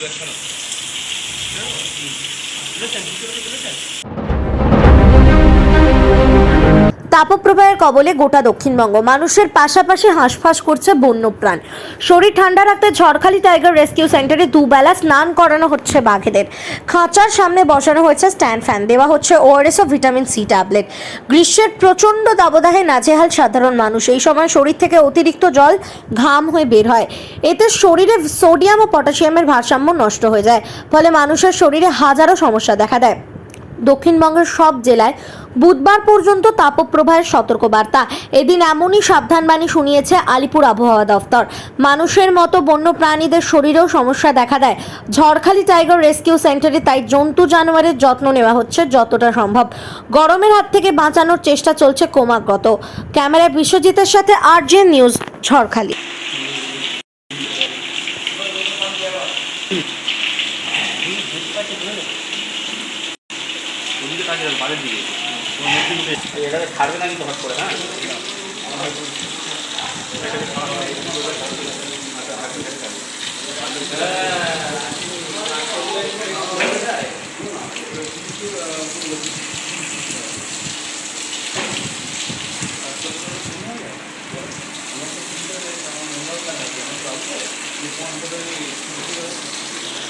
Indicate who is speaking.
Speaker 1: Election তাপপ্রবাহের কবলে গোটা দক্ষিণবঙ্গ। মানুষের পাশাপাশি হাঁসফাঁস করছে বন্যপ্রাণ। শরীর ঠান্ডা রাখতে ঝড়খালি টাইগার রেস্কিউ সেন্টারে দুবেলা স্নান করানো হচ্ছে বাঘেদের। খাঁচার সামনে বসানো হয়েছে স্ট্যান্ড ফ্যান। দেওয়া হচ্ছে ওআরএস ও ভিটামিন সি ট্যাবলেট। গ্রীষ্মের প্রচণ্ড দাবদাহে নাজেহাল সাধারণ মানুষ। এই সময় শরীর থেকে অতিরিক্ত জল ঘাম হয়ে বের হয়। এতে শরীরে সোডিয়াম ও পটাশিয়ামের ভারসাম্য নষ্ট হয়ে যায়। ফলে মানুষের শরীরে হাজারো সমস্যা দেখা দেয়। দক্ষিণবঙ্গের সব জেলায় বুধবার পর্যন্ত তাপপ্রবাহের সতর্কবার্তা। এদিন এমনই সাবধানবাণী শুনিয়েছে আলিপুর আবহাওয়া দফতর। মানুষের মতো বন্য প্রাণীদের শরীরেও সমস্যা দেখা দেয়। ঝড়খালি টাইগার রেস্কিউ সেন্টারে তাই জন্তু জানোয়ারের যত্ন নেওয়া হচ্ছে যতটা সম্ভব। গরমের হাত থেকে বাঁচানোর চেষ্টা চলছে ক্রমাগত। ক্যামেরায় বিশ্বজিতের সাথে আরজে নিউজ ঝড়খালি।
Speaker 2: থাকো, বাড়ির দিকে। এটাকে ছাড়বে না কিন্তু হট করে হ্যাঁ?